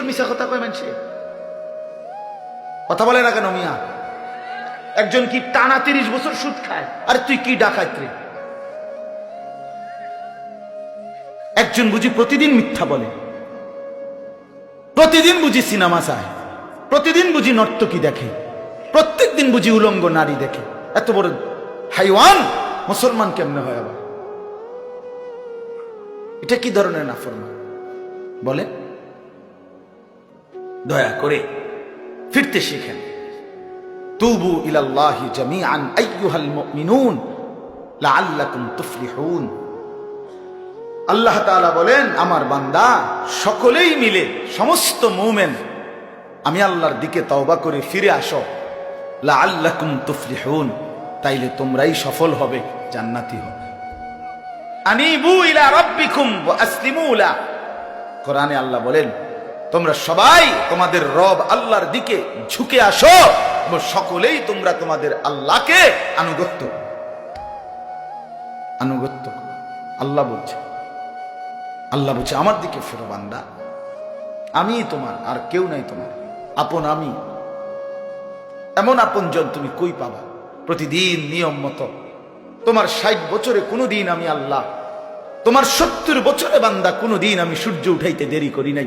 বছর মিশা কথা কয় মানছে? কথা বলে না কেন মিয়া? একজন কি টানা তিরিশ বছর সুদ খায়? আর তুই কি ডাকাত রে? একজন বুঝি প্রতিদিন মিথ্যা বলে। প্রতিদিন বুঝি সিনেমা চায়। প্রতিদিন বুঝি নর্তকী দেখে। প্রত্যেক দিন বুঝি উলঙ্গ নারী দেখে। এত বড় হাইওয়ান মুসলমান কেমনে হয় আবার? এটা কি ধরনের নাফরমান? বলে? দয়া করে ফিরতে শিখেন। তুবু ইলাল্লাহি জামিআন, আইয়ুহাল মুমিনুন, লাআল্লাকুম তুফলিহুন। আল্লাহ তাআলা বলেন, আমার বান্দা, সকলেই মিলে, সমস্ত মুমিন, আমি আল্লাহর দিকে তওবা করে ফিরে আসো। লাআল্লাকুম তুফলিহুন, তাইলে তোমরাই সফল হবে, জান্নাতি হবে। আনিবু ইলা রাব্বিকুম ওয়া আসলিমু লা। কোরআনে আল্লাহ বলেন তোমরা সবাই তোমাদের রব আল্লাহর দিকে ঝুঁকে আসো এবং সকলেই তোমরা তোমাদের আল্লাহকে আনুগত্য আনুগত্য আল্লাহ বলছে আল্লাহ বলছে, আমার দিকে ফেরো বান্দা। আমি তোমার, আর কেউ নাই তোমার। আপন আমি। এমন আপনজন তুমি কই পাবা? প্রতিদিন নিয়ম মতো। তোমার ষাট বছরে কোনোদিন আমি আল্লাহ, তোমার সত্তর বছরে বান্দা কোনোদিন আমি সূর্য উঠাইতে দেরি করি নাই।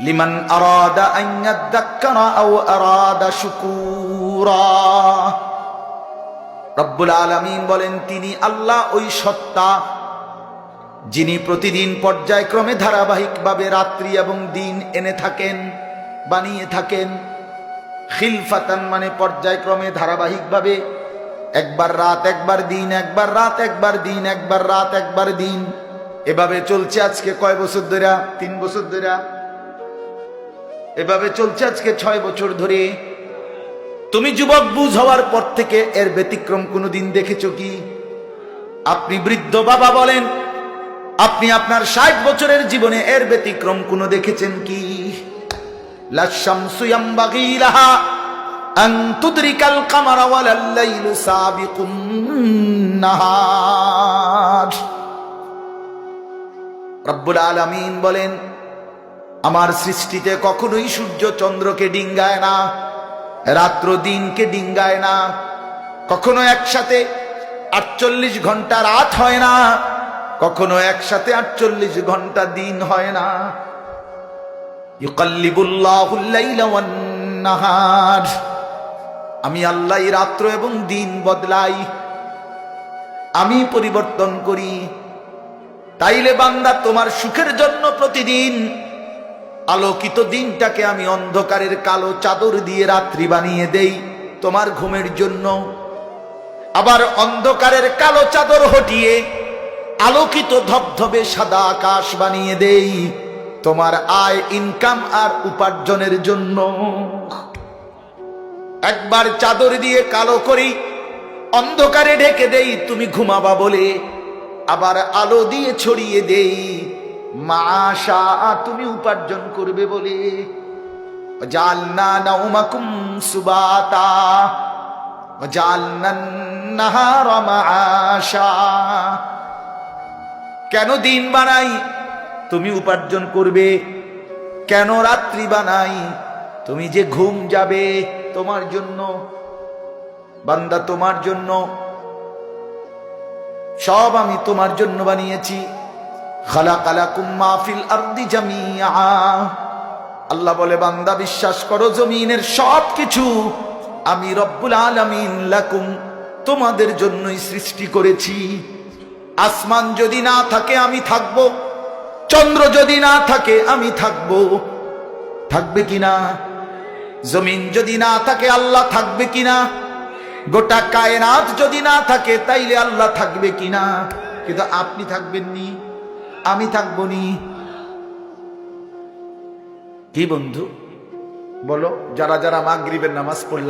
লিমান আরাদা রব্বুল বলেন, তিনি আল্লাহ ওই সত্তা যিনি প্রতিদিন পর্যায়ক্রমে ধারাবাহিকভাবে রাত্রি এবং দিন এনে থাকেন, বানিয়ে থাকেন। খিলফাতান মানে পর্যায়ক্রমে ধারাবাহিকভাবে একবার রাত, একবার দিন, একবার রাত, একবার দিন, একবার রাত, একবার দিন। এভাবে চলছে আজকে কয় বছর ধরে? তিন বছর ধরে? এভাবে চলছে আজকে ছয় বছর ধরে। তুমি যুবক বুঝ হওয়ার পর থেকে এর ব্যতিক্রম কোনোদিন দেখেছ কি? আপনি বৃদ্ধ বাবা বলেন, আপনি আপনার ষাট বছরের জীবনে এর ব্যতিক্রম কোনো দেখেছেন কি? রব্বুল বলেন আমার সৃষ্টিতে কখনোই সূর্য চন্দ্রকে ডিঙ্গায় না, রাত্র দিনকে ডিঙ্গায় না, কখনো একসাথে আটচল্লিশ ঘণ্টা রাত হয় না, কখনো একসাথে আটচল্লিশ ঘণ্টা দিন হয় না। আমি আল্লাহ রাত্র এবং দিন বদলাই, আমি পরিবর্তন করি। তাইলে বান্দা তোমার সুখের জন্য প্রতিদিন আলোকিত দিনটাকে আমি অন্ধকারের কালো চাদর দিয়ে রাত্রি বানিয়ে দেই তোমার ঘুমের জন্য। আবার অন্ধকারের কালো চাদর হটিয়ে আলোকিত ধবধবে সাদা আকাশ বানিয়ে দেই তোমার আয় ইনকাম আর উপার্জনের জন্য। একবার চাদর দিয়ে কালো করি, অন্ধকারে ঢেকে দেই, তুমি ঘুমাবা বলে। আবার আলো দিয়ে ছড়িয়ে দেই মাশা তুমি উপার্জন করবে বলে। জালনা নাউমাকুম সুবাতা জালনান নাহার মাশা কেন দিন বানাই, তুমি উপার্জন করবে। কেন রাত্রি বানাই, তুমি যে ঘুম যাবে, তোমার জন্য। বান্দা তোমার জন্য। সব আমি তোমার জন্য বানিয়েছি। আল্লাহ বলে, বান্দা, বিশ্বাস করো, জমিনের সব কিছু আমি রব্বুল আলামিন লাকুম, তোমাদের জন্যই সৃষ্টি করেছি। আসমান যদি না থাকে, আমি থাকব। চন্দ্র যদি না থাকে, আমি থাকব। থাকবে কিনা জমিন যদি না থাকে, আল্লাহ থাকবে কিনা গোটা কায়নাত যদি না থাকে, তাইলে আল্লাহ থাকবে কিনা কিন্তু আপনি থাকবেন নি আমি থাকব নি। কি বন্ধু? বলো যারা যারা মাগরিবের নামাজ পড়লা